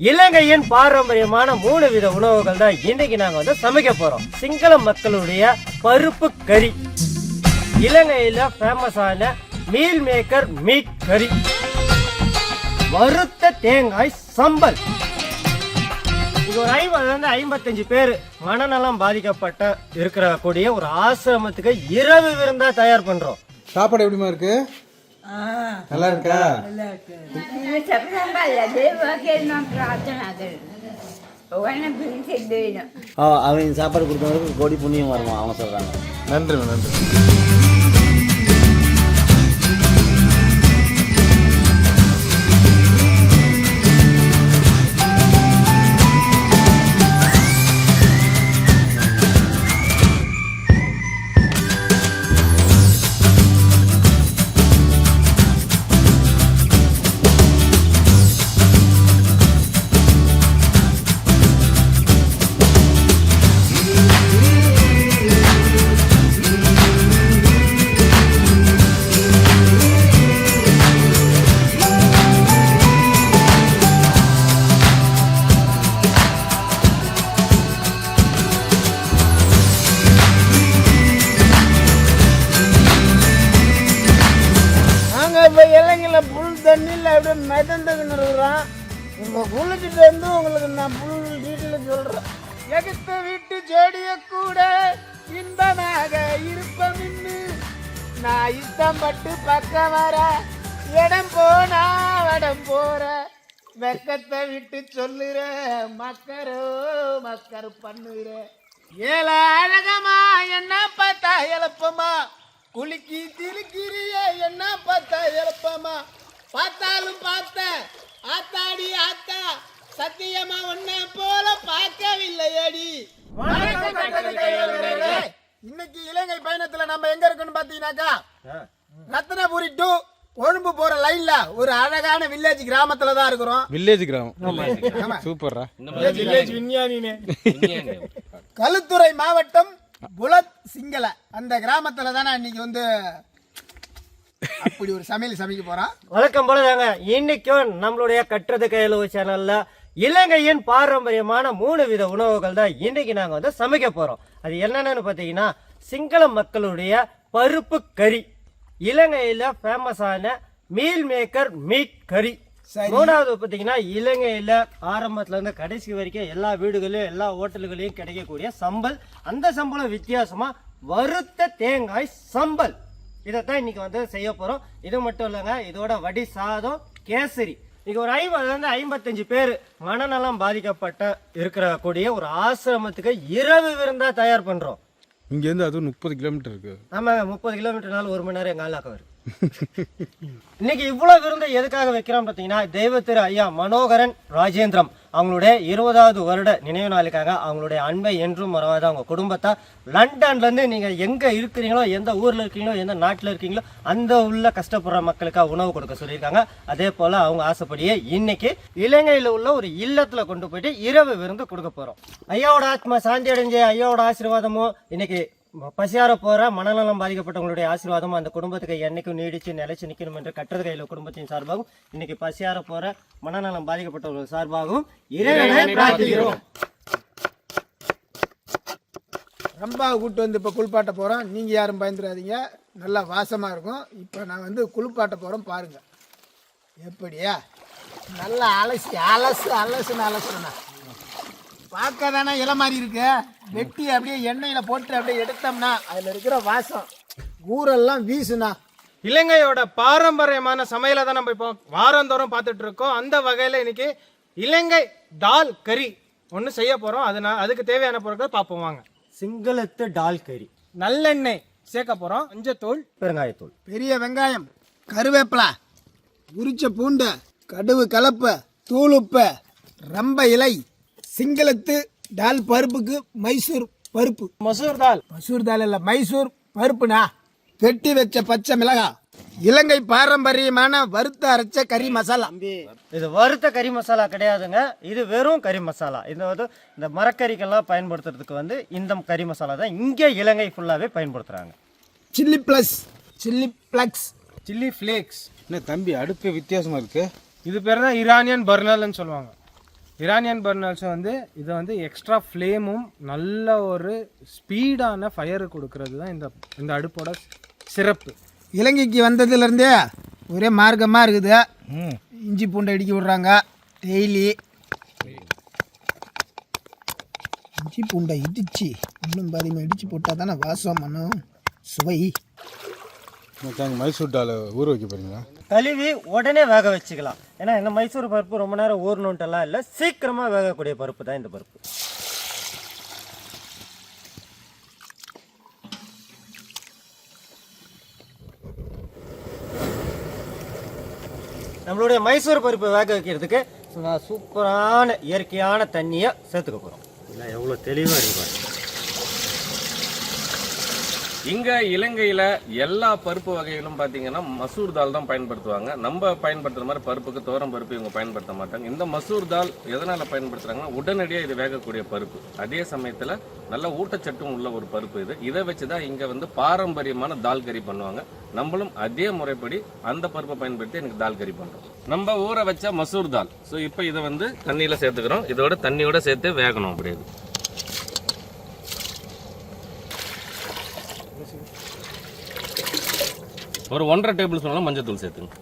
இலங்கையின் பாரம்பரியமான மூணு வித உணவுகள் தான் இன்னைக்கு நாங்க வந்து சமைக்க போறோம். சிங்கள மக்களுடைய பருப்பு கறி. இலங்கையில ஃபேமஸான மீல் மேக்கர் மீட் கறி. வறுத்த தேங்காய் சம்பல். இது ஒரு ஐம்பதுலேருந்து ஐம்பத்தஞ்சு பேர் மனநலம் பாதிக்கப்பட்ட இருக்கிற கூடிய ஒரு ஆசிரமத்துக்கு இரவு விருந்தா தயார் பண்றோம். சாப்பாடு எப்படிமா இருக்கு? நல்லா இருக்கா ஆ, அவங்க சாப்பாடு கொடுத்தவங்களுக்கு கோடி புண்ணியம் வருமா அவங்க சொல்றாங்க நன்றி நன்றி. தண்ணியில் அப்படியே மிதந்துக்கின்னு இருக்கிறோம் இப்போ குளிச்சுட்டு வந்து உங்களுக்கு நான் புல் டீட்டெயில் சொல்கிறேன் எகித்த விட்டு ஜோடிய கூட இன்பமாக இருப்பம் இன்னு நான் இஷ்டம் பட்டு பக்கம் வர இடம் போனா வடம் போற. வெக்கத்தை விட்டு சொல்லுற மக்கரோ மக்கர் பண்ணுற. ஏல அழகமா என்ன பார்த்தா எழப்பமா? குலுக்கி திலுக்கிறிய என்ன பார்த்தா எழப்பமா? பார்த்தாலும் பார்த்தேன் ஆத்தாடி ஆத்தா சத்தியமா உன்ன போல பார்க்கவில்லையடி. இன்னைக்கு இலங்கை பயணத்துல நம்ம எங்க இருக்குன்னு பாத்தீங்கன்னாக்கா ரத்னபுரி டு கொழும்பு போற லைன்ல ஒரு அழகான வில்லேஜ் கிராமத்துல தான் இருக்கிறோம். வில்லேஜ் கிராமம். சூப்பர்ரா. வில்லேஜ் விஞ்ஞானினே. களுத்துறை மாவட்டம் புலத் சிங்கள. அந்த கிராமத்துல தானே இன்னைக்கு வந்து அப்படி ஒரு சமையல் சமைக்க போறோம் வழக்கம் போல தாங்க. இன்னைக்கும் நம்மளுடைய கட்டுறது கையளவு சேனல்ல இலங்கையின் பாரம்பரியமான மூணு வித உணவுகள் தான் இன்னைக்கு நாங்க வந்து சமைக்க போறோம். அது என்னென்னு பாத்தீங்கன்னா சிங்கள மக்களுடைய பருப்பு கறி. இலங்கையில ஃபேமஸான மீல் மேக்கர் மீட் கறி. மூணாவது பாத்தீங்கன்னா இலங்கையில ஆரம்பத்துல இருந்து கடைசி வரைக்கும் எல்லா வீடுகளிலும் எல்லா ஹோட்டல்களையும் கிடைக்கக்கூடிய சம்பல். அந்த சம்பளம் வித்தியாசமா வறுத்த தேங்காய் சம்பல். இதைத்தான் இன்னைக்கு வந்து செய்ய போறோம். இது மட்டும் இல்லைங்க இதோட வடி சாதம் கேசரி. இன்னைக்கு ஒரு ஐம்பதுல இருந்து ஐம்பத்தஞ்சு பேர் மனநலம் பாதிக்கப்பட்ட இருக்கிற கூடிய ஒரு ஆசிரமத்துக்கு இரவு விருந்தா தயார் பண்றோம். இங்கேருந்து அதுவும் முப்பது கிலோமீட்டர் இருக்கு. ஆமாங்க முப்பது கிலோமீட்டர்னால ஒரு மணி நேரம் எங்க ஆளாக்க வரும் இன்னைக்கு இவ்வளவு விருந்தை எதுக்காக வைக்கிறோம் பார்த்தீங்கன்னா தெய்வத்திரு ஐயா மனோகரன் ராஜேந்திரம். அவங்களுடைய இருபதாவது வருட நினைவு நாளுக்காக அவங்களுடைய அன்பை என்றும் மறவாத அவங்க குடும்பத்தை லண்டன்லேருந்து நீங்கள் எங்கே இருக்கிறீங்களோ எந்த ஊரில் இருக்கீங்களோ எந்த நாட்டில் இருக்கீங்களோ அந்த உள்ள கஷ்டப்படுற மக்களுக்காக உணவு கொடுக்க சொல்லியிருக்காங்க. அதே போல் அவங்க ஆசைப்படியே இன்னைக்கு இலங்கையில் உள்ள ஒரு இல்லத்தில் கொண்டு போயிட்டு இரவு விருந்து கொடுக்க போகிறோம் ஐயாவோட ஆத்மா சாந்தி அடைஞ்ச ஐயாவோட ஆசீர்வாதமும் இன்னைக்கு பசியார போற மனநலம் பாதிக்கப்பட்டவங்களுடைய ஆசீர்வாதம் அந்த குடும்பத்துக்கு என்னைக்கும் நீடிச்சு நிலைச்சு நிக்கணும் என்று கட்டுறது கையில குடும்பத்தின் சார்பாகவும் இன்னைக்கு பசியார போற மனநலம் பாதிக்கப்பட்டவர்கள் சார்பாகவும் பிரார்த்திக்கிறோம். ரம்பா கூட்டு வந்து இப்போ குளிப்பாட்ட போறோம். நீங்க யாரும் பயந்துடாதீங்க. நல்லா வாசமா இருக்கும். இப்போ நான் வந்து குளிப்பாட்ட போறோம் பாருங்க. எப்படியா? நல்லா அலசி அலசு அலசுன்னு அலசுறேண்ணா. பார்க்க தானே இலை மாதிரி இருக்கு? வெட்டி அப்படியே எண்ணெயில போட்டு அப்படியே எடுத்தோம்னா அதுல இருக்கிற வாசம் ஊரெல்லாம் வீசுனா. இலங்கையோட பாரம்பரியமான சமையலை தான் நம்ம இப்போ வாரந்தோறும் பார்த்துட்டு இருக்கோம். அந்த வகையில் இன்னைக்கு இலங்கை தால் கறி ஒன்று செய்ய போகிறோம் அதனால் அதுக்கு தேவையான பொருட்கள் பார்ப்போம் வாங்க. சிங்களத்து டால் கறி. நல்லெண்ணெய் சேர்க்க போகிறோம் மஞ்சத்தூள் பெருங்காயத்தூள். பெரிய வெங்காயம் கருவேப்பிலை உரிச்ச பூண்டு கடுகு கலப்பு தூளுப்பு ரம்ப இலை சிங்களத்து டால் பருப்புக்கு மைசூர் பருப்பு. மசூர் தால் மசூர் தால் இல்ல மைசூர் பருப்புனா வெட்டி வச்ச பச்சை மிளகாய் இலங்கை பாரம்பரியமான வறுத்த அரைச்ச கறி மசாலா. இது வறுத்த கறி மசாலா கிடையாதுங்க. இது வெறும் கறி மசாலா. இது வந்து இந்த மரக்கறிக்கெல்லாம் பயன்படுத்துறதுக்கு வந்து இந்த கறி மசாலா தான் இங்கே இலங்கை ஃபுல்லாகவே பயன்படுத்துகிறாங்க chilli plus chilli flakes chilli flakes என்ன தம்பி அடுப்பு வித்தியாசமா இருக்கு? இது பேர் தான் ஈரானியன் பர்னல்னு சொல்லுவாங்க. இரானியன் பர்னர்ஸ் வந்து இதை வந்து எக்ஸ்ட்ரா ஃப்ளேமும் நல்ல ஒரு ஸ்பீடான ஃபயர் கொடுக்கறது தான் இந்த இந்த அடுப்போட சிறப்பு. இலங்கைக்கு வந்ததுலேருந்தே ஒரே மார்க்கமாக இருக்குது. இஞ்சி பூண்டை அடிக்க விட்றாங்க. டெய்லி இஞ்சி பூண்டை இடிச்சு இன்னும் பாதிமா இடிச்சு போட்டால் தானே வாசம் மனம் சுவை. மச்சாங்க மைசூர் டால் ஊற வைக்க போறீங்களா? கழுவி உடனே வேக வச்சுக்கலாம். ஏன்னா இந்த மைசூர் பருப்பு ரொம்ப நேரம் ஊறணுன்ட்டுலாம் இல்லை. சீக்கிரமாக வேகக்கூடிய பருப்பு தான் இந்த பருப்பு. நம்மளுடைய மைசூர் பருப்பு வேக வைக்கிறதுக்கு சூப்பரான இயற்கையான தண்ணியை சேர்த்துக்க போகிறோம் இல்லை எவ்வளோ தெளிவாக இருக்கு பாருங்க. இங்க இலங்கையில எல்லா பருப்பு வகைகளும் பாத்தீங்கன்னா மசூர் தால் தான் பயன்படுத்துவாங்க. நம்ம பயன்படுத்துற மாதிரி பருப்புக்கு தோரம் பருப்பு இவங்க பயன்படுத்த மாட்டாங்க. இந்த மசூர் தால் எதனால பயன்படுத்துறாங்கன்னா உடனடியா இது வேகக்கூடிய பருப்பு. அதே சமயத்துல நல்ல ஊட்டச்சட்டும் உள்ள ஒரு பருப்பு இது. இதை வச்சுதான் இங்க வந்து பாரம்பரியமான தால் கறி பண்ணுவாங்க. நம்மளும் அதே முறைப்படி அந்த பருப்பை பயன்படுத்தி எனக்கு தால் கறி பண்றோம். நம்ம ஊற வச்ச மசூர் தால். ஸோ இப்போ இதை வந்து தண்ணியில சேர்த்துக்கிறோம். இதோட தண்ணியோட சேர்த்து வேகணும் அப்படியே. ஒரு ஒன்றரை டேபிள் ஸ்பூன் மஞ்சள் தூள் சேர்த்துங்க.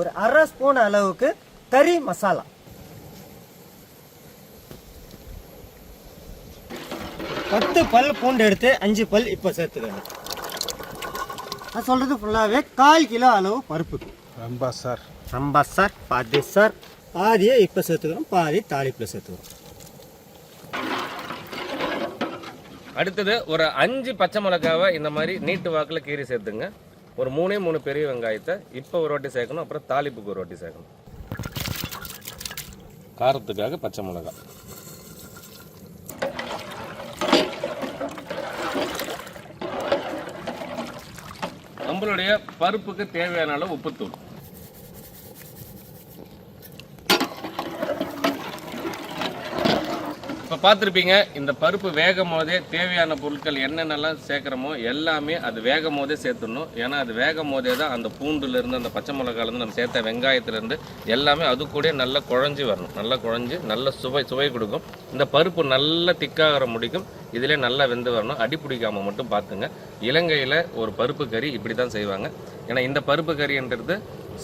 ஒரு அரை ஸ்பூன் அளவுக்கு கறி மசாலா. பத்து பல் பூண்டு எடுத்து அஞ்சு பல் இப்போ சேர்த்துக்கணும் நான் சொல்கிறது ஃபுல்லாகவே கால் கிலோ அளவு பருப்பு. ரொம்ப சார். ரொம்ப சார் பாதி சார் பாதியை இப்போ சேர்த்துக்கிறோம் பாதி தாளிப்பில் சேர்த்துக்கிறோம். அடுத்தது ஒரு அஞ்சு பச்சை மிளகாவை இந்த மாதிரி நீட்டு வாக்கில் கீறி சேர்த்துங்க. ஒரு மூணே மூணு பெரிய வெங்காயத்தை இப்போ ஒரு வாட்டி சேர்க்கணும் அப்புறம் தாளிப்புக்கு ஒரு வாட்டி சேர்க்கணும். காரத்துக்காக பச்சை மிளகாய். நம்மளுடைய பருப்புக்கு தேவையான அளவு உப்புத்தூள். பார்த்துருப்பீங்க இந்த பருப்பு வேகும் போதே தேவையான பொருட்கள் என்னென்னலாம் சேர்க்குறோமோ எல்லாமே அது வேகும் போதே சேர்த்துடணும். ஏன்னா அது வேகும் போதே தான் அந்த பூண்டுலேருந்து அந்த பச்சை மிளகாலேருந்து நம்ம சேர்த்த வெங்காயத்துலேருந்து எல்லாமே அது கூட நல்லா குழஞ்சி வரணும். நல்லா குழஞ்சி நல்ல சுவை சுவை கொடுக்கும். இந்த பருப்பு நல்லா திக்காகிற முடிக்கும். இதிலே நல்லா வெந்து வரணும். அடி பிடிக்காமல் மட்டும் பார்த்துங்க. இலங்கையில் ஒரு பருப்பு கறி இப்படி தான் செய்வாங்க. ஏன்னா இந்த பருப்பு கறின்றது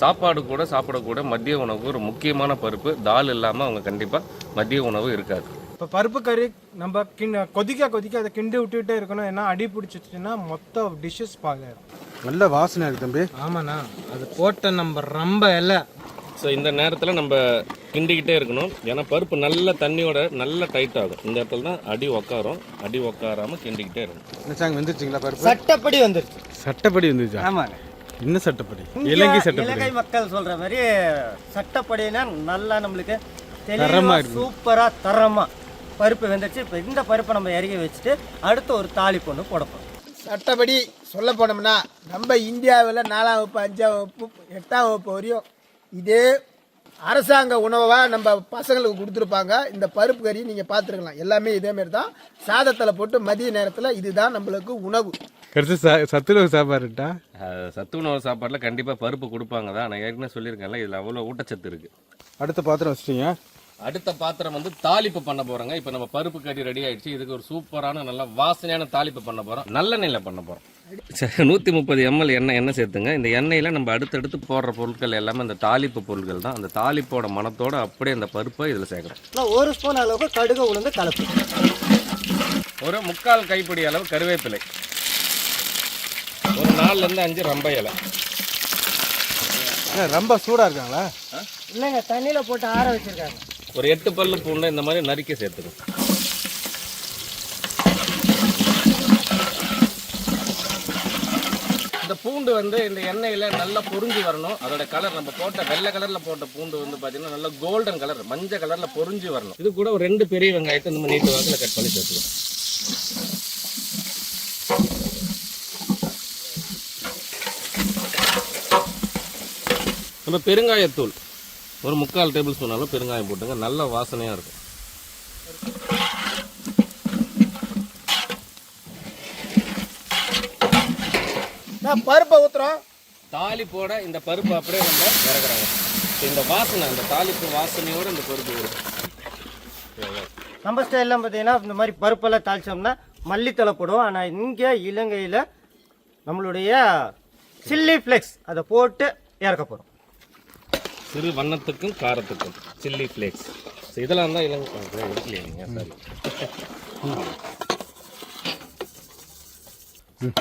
சாப்பாடு கூட சாப்பிடக்கூட மதிய உணவுக்கு ஒரு முக்கியமான பருப்பு. தால் இல்லாமல் அவங்க கண்டிப்பாக மதிய உணவு இருக்காது. இப்போ பருப்பு கறி நம்ம கிண்ட கொதிக்க கொதிக்க அதை கிண்டி விட்டுக்கிட்டே இருக்கணும். ஏன்னா அடி பிடிச்சிச்சுன்னா மொத்த டிஷ்ஷஸ் பாலாயிரும் நல்ல வாசனை இருக்கு தம்பி. ஆமாண்ணா. அது போட்ட நம்ம ரொம்ப இல்லை ஸோ இந்த நேரத்தில் நம்ம கிண்டிக்கிட்டே இருக்கணும். ஏன்னா பருப்பு நல்ல தண்ணியோட நல்லா டைட் ஆகும். இந்த இடத்துல தான் அடி உக்காரும். அடி உக்காராமல் கிண்டிக்கிட்டே இருக்கணும். மச்சாங்க வந்துருச்சுங்களா பருப்பு? சட்டப்படி வந்துருச்சு. சட்டப்படி வந்துருச்சா? ஆமாங்க என்ன சட்டப்படி? இலங்கை சட்டப்படி. இலங்கை மக்கள் சொல்ற மாதிரி சட்டப்படினா நல்லா நம்மளுக்கு தரமா. சூப்பரா தரமா. பருப்பு வெந்துருச்சு. இப்போ இந்த பருப்பை நம்ம இறக்கி வச்சுட்டு அடுத்து ஒரு தாளிப்பு ஒன்று போடப்போம் சட்டப்படி சொல்ல போனோம்னா நம்ம இந்தியாவில் நாலாம் வகுப்பு அஞ்சாம் வகுப்பு எட்டாம் வகுப்பு வரையும் இதே அரசாங்க உணவாக நம்ம பசங்களுக்கு கொடுத்துருப்பாங்க. இந்த பருப்பு கறி நீங்கள் பார்த்துருக்கலாம். எல்லாமே இதேமாரி தான். சாதத்தில் போட்டு மதிய நேரத்தில் இதுதான் நம்மளுக்கு உணவு. கடைசி சத்துணவு சாப்பாடுட்டா அஹ் சத்து உணவு சாப்பாட்டில் கண்டிப்பாக பருப்பு கொடுப்பாங்க தான். நான் ஏற்கனவே சொல்லியிருக்கேன்ல இதில் அவ்வளோ ஊட்டச்சத்து இருக்குது அடுத்த பாத்திரம் வச்சிட்டீங்க. அடுத்த பாத்திரம் வந்து தாளிப்பு பண்ண போறோங்க. இப்போ நம்ம பருப்பு கறி ரெடி ஆயிடுச்சு. இதுக்கு ஒரு சூப்பரான நல்ல வாசனையான தாளிப்பு பண்ண போறோம். நல்ல நெல்லை பண்ண போறோம். சரி நூற்றி முப்பது எம்எல் எண்ணெய் எண்ணெய் சேர்த்துங்க. இந்த எண்ணெயில் நம்ம அடுத்தடுத்து போடுற பொருட்கள் எல்லாமே இந்த தாளிப்பு பொருட்கள் தான். அந்த தாளிப்போட மணத்தோட அப்படியே இந்த பருப்பை இதில் சேர்க்குறோம் ஒரு ஸ்பூன் அளவுக்கு கடுகு உளுந்து கலப்பு. ஒரு முக்கால் கைப்பிடி அளவு கருவேப்பிலை. ஒரு நாலுலேருந்து அஞ்சு ரம்ப இலை. ரொம்ப சூடா இருக்காங்களா? இல்லைங்க தண்ணியில் போட்டு ஆற வச்சிருக்காங்க. ஒரு எட்டு பல்லு பூண்டை இந்த மாதிரி நறுக்கி சேர்த்துக்கணும். இந்த பூண்டு வந்து இந்த எண்ணெயில் நல்லா பொரிஞ்சு வரணும். அதோட கலர் நம்ம போட்ட வெள்ளை கலரில் போட்ட பூண்டு வந்து பார்த்தீங்கன்னா நல்லா கோல்டன் கலர் மஞ்சள் கலரில் பொரிஞ்சு வரணும். இது கூட ஒரு ரெண்டு பெரிய வெங்காயத்தை நம்ம நீட்டு வாக்கில் கட் பண்ணி சேர்த்துக்கலாம் நம்ம பெருங்காயத்தூள். ஒரு முக்கால் டேபிள் ஸ்பூன் அளவு பெருங்காயம் போட்டுங்க. நல்ல வாசனையாக இருக்கும். பருப்பை ஊற்றுறோம் தாளிப்போட இந்த பருப்பு அப்படியே நம்ம இறக்குறாங்க இந்த வாசனை அந்த தாளிப்பு வாசனையோட இந்த பருப்பு வரும் நம்ம ஸ்டைல்லாம் பார்த்தீங்கன்னா இந்த மாதிரி பருப்பெல்லாம் தாளிச்சோம்னா மல்லித்தலை போடுவோம். ஆனால் இங்கே இலங்கையில் நம்மளுடைய சில்லி ஃப்ளெக்ஸ் அதை போட்டு இறக்க போகிறோம் சிறு வண்ணத்துக்கும் காரத்துக்கும். சில்லி ஃப்ளேக்ஸ் இதெல்லாம் தான் இளங்க எடுக்கலையா நீங்கள் சாரி.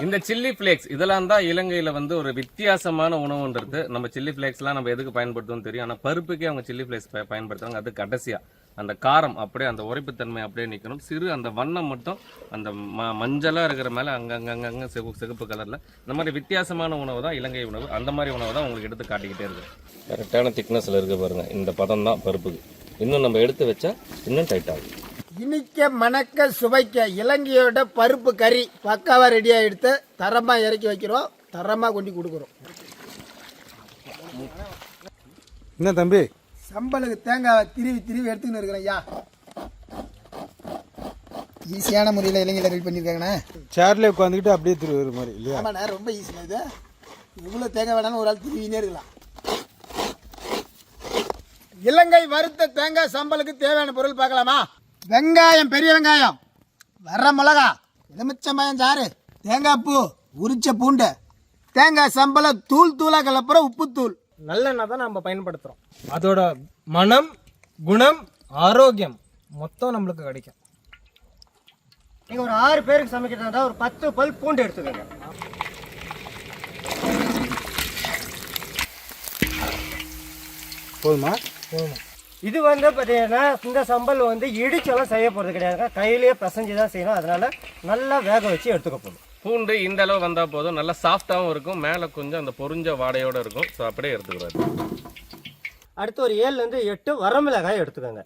இந்த சில்லி ஃப்ளேக்ஸ் இதெல்லாம் தான் இலங்கையில் வந்து ஒரு வித்தியாசமான உணவுன்றது நம்ம சில்லி ஃப்ளேக்ஸ்லாம் நம்ம எதுக்கு பயன்படுத்துவோம் தெரியும். ஆனால் பருப்புக்கே அவங்க சில்லி ஃப்ளேக்ஸ் பயன்படுத்துகிறாங்க அது கடைசியாக அந்த காரம் அப்படியே அந்த உரைப்புத்தன்மை அப்படியே நிற்கணும் சிறு அந்த வண்ணம் மட்டும் அந்த ம மஞ்சளா இருக்கிற மேல அங்கங்க சிவப்பு சிகப்பு கலர்ல இந்த மாதிரி வித்தியாசமான உணவு தான் இலங்கை உணவு. அந்த மாதிரி உணவு தான் உங்களுக்கு எடுத்து காட்டிக்கிட்டே இருக்கு கரெக்டான திக்னஸ்ல இருக்கு பாருங்க. இந்த பதம் தான் பருப்புக்கு. இன்னும் நம்ம எடுத்து வச்சா இன்னும் டைட் ஆகும். இனிக்க மணக்க சுவைக்க இலங்கையோட பருப்பு கறி பக்காவாக ரெடியாக எடுத்து தரமாக இறக்கி வைக்கிறோம். தரமாக கொண்டு கொடுக்குறோம். என்ன தம்பி? சம்பளுக்கு தேங்காவை திருவி திருவி எடுத்துக்கின்னு இருக்கிறேன் ஐயா. ஈஸியான முறையில் இலங்கையில் ரெடி பண்ணியிருக்காங்கண்ணே. சேர்ல உட்காந்துக்கிட்டு அப்படியே திருவுற மாதிரி இல்லையா? ஆமாண்ணே ரொம்ப ஈஸிண்ணே இது. எவ்வளோ தேங்காய் வேணாலும் ஒரு ஆள் திருவினே இருக்கலாம். இலங்கை வறுத்த தேங்காய் சம்பளுக்கு தேவையான பொருள் பார்க்கலாமா? வெங்காயம் பெரிய வெங்காயம். வர மிளகா எலுமிச்சம்பழம் சாறு தேங்காய் பூ உரிச்ச பூண்டு. தேங்காய் சம்பள தூள் தூளாக கலப்புற உப்புத்தூள். நல்லெண்ணெய் தான் நம்ம பயன்படுத்துகிறோம் அதோட மனம் குணம் ஆரோக்கியம் மொத்தம் நம்மளுக்கு கிடைக்கும். நீங்கள் ஒரு ஆறு பேருக்கு சமைக்கிறதா ஒரு பத்து பல் பூண்டு எடுத்துக்கோங்க. போதுமா? இது வந்து பார்த்தீங்கன்னா இந்த சம்பல் வந்து இடிச்செல்லாம் செய்ய போகிறது கிடையாதுங்க. கையிலேயே பிசைஞ்சு தான் செய்யணும். அதனால நல்லா வேக வச்சு எடுத்துக்க போகணும் பூண்டு இந்த அளவு வந்தால் போதும். நல்லா சாஃப்டாகவும் இருக்கும். மேலே கொஞ்சம் அந்த பொரிஞ்ச வாடையோட இருக்கும். ஸோ அப்படியே எடுத்துக்கிறாரு அடுத்து ஒரு ஏழுலேருந்து எட்டு வரமிளகாய் எடுத்துக்கோங்க.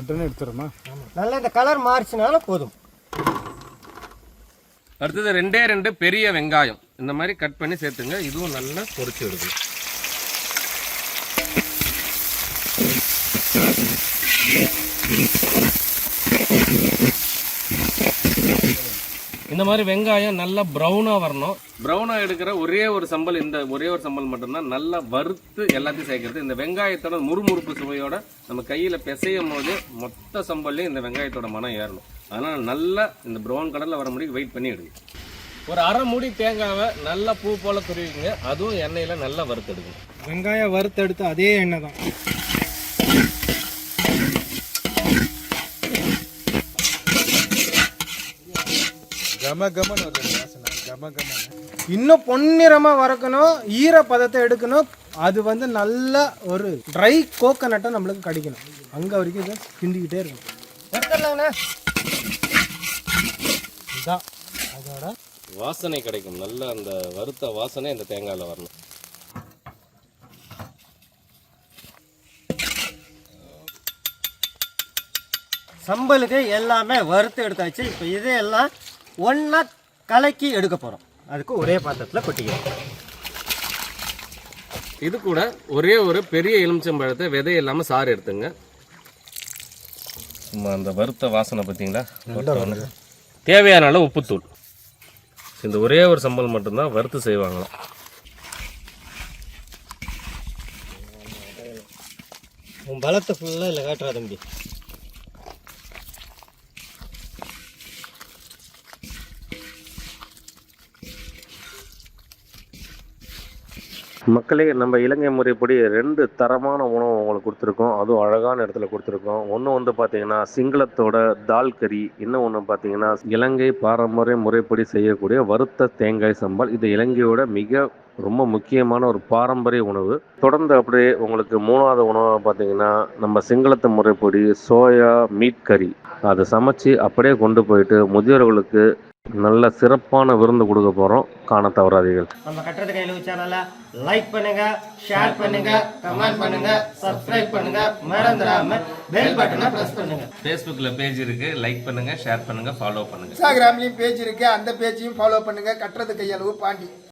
உடனே எடுத்துறோமா நல்லா இந்த கலர் மாறிச்சுனாலும் போதும். அடுத்தது ரெண்டே ரெண்டு பெரிய வெங்காயம். இந்த மாதிரி கட் பண்ணி சேர்த்துங்க. இதுவும் நல்லா பொரிச்சு எடுக்கும் இந்த மாதிரி வெங்காயம் நல்லா ப்ரௌனாக வரணும். ப்ரௌனாக எடுக்கிற ஒரே ஒரு சம்பல் இந்த ஒரே ஒரு சம்பல் மட்டும்தான். நல்லா வறுத்து எல்லாத்தையும் சேர்க்கறது. இந்த வெங்காயத்தோட முறுமுறுப்பு சுவையோட நம்ம கையில் பிசையும் போது மொத்த சம்பல்லையும் இந்த வெங்காயத்தோட மனம் ஏறணும். அதனால் நல்லா இந்த ப்ரௌன் கலரில் வர முடியும் வெயிட் பண்ணி எடுங்க. ஒரு அரை மூடி தேங்காவை நல்லா பூ போல துருவிங்க அதுவும் எண்ணெயில் நல்லா வறுத்தெடுக்கணும். வெங்காயம் வறுத்தெடுத்து அதே எண்ணெய் தான் கம கமன்னு வருது வாசனை கம கமன்னு இன்னும் பொன்னிறமாக வறுக்கணும் ஈரப்பதத்தை எடுக்கணும். அது வந்து நல்ல ஒரு ட்ரை கோகனட்டை நம்மளுக்கு கிடைக்கணும். அங்கே வரைக்கும் இதை கிண்டிக்கிட்டே எடுத்துடலாங்கண்ணா இதான். அதோட வாசனை கிடைக்கும். நல்ல அந்த வறுத்த வாசனை இந்த தேங்காயில் வரணும். சம்பலுக்கு எல்லாமே வறுத்து எடுத்தாச்சு. இப்போ இதையெல்லாம் ஒன்றா கலக்கி எடுக்க போகிறோம் அதுக்கு ஒரே பாத்திரத்தில் கொட்டிக்கிறோம். இது கூட ஒரே ஒரு பெரிய எலுமிச்சம்பழத்தை விதை இல்லாமல் சாறு எடுத்துங்க. சும்மா அந்த வறுத்த வாசனை பார்த்தீங்களா? தேவையான அளவு உப்புத்தூள். இந்த ஒரே ஒரு சம்பல் மட்டும்தான் வறுத்து செய்வாங்களாம். உன் பலத்தை ஃபுல்லாக இல்லை காட்டுறா தம்பி. மக்களே நம்ம இலங்கை முறைப்படி ரெண்டு தரமான உணவு உங்களுக்கு கொடுத்துருக்கோம். அதுவும் அழகான இடத்துல கொடுத்துருக்கோம். ஒன்று வந்து பார்த்தீங்கன்னா சிங்களத்தோட தால் கறி. இன்னும் ஒன்று பார்த்தீங்கன்னா இலங்கை பாரம்பரிய முறைப்படி செய்யக்கூடிய வறுத்த தேங்காய் சம்பால். இது இலங்கையோட மிக ரொம்ப முக்கியமான ஒரு பாரம்பரிய உணவு. தொடர்ந்து அப்படியே உங்களுக்கு மூணாவது உணவை பார்த்தீங்கன்னா நம்ம சிங்களத்து முறைப்படி சோயா மீட் கறி. அதை சமைச்சு அப்படியே கொண்டு போயிட்டு முதியோர்களுக்கு நல்ல சிறப்பான விருந்து கொடுக்க போகிறோம் காண தவறாதீர்கள். நம்ம கட்டுறது கையில் சேனலை லைக் பண்ணுங்க ஷேர் பண்ணுங்க கமெண்ட் பண்ணுங்க சப்ஸ்கிரைப் பண்ணுங்க மறந்துடாம பெல் பட்டனை பிரஸ் பண்ணுங்க. ஃபேஸ்புக்கில் பேஜ் இருக்கு லைக் பண்ணுங்க ஷேர் பண்ணுங்க ஃபாலோ பண்ணுங்க. இன்ஸ்டாகிராம்லேயும் பேஜ் இருக்கு அந்த பேஜையும் ஃபாலோ பண்ணுங்க கட்டுறது கையளவு பாண்டி.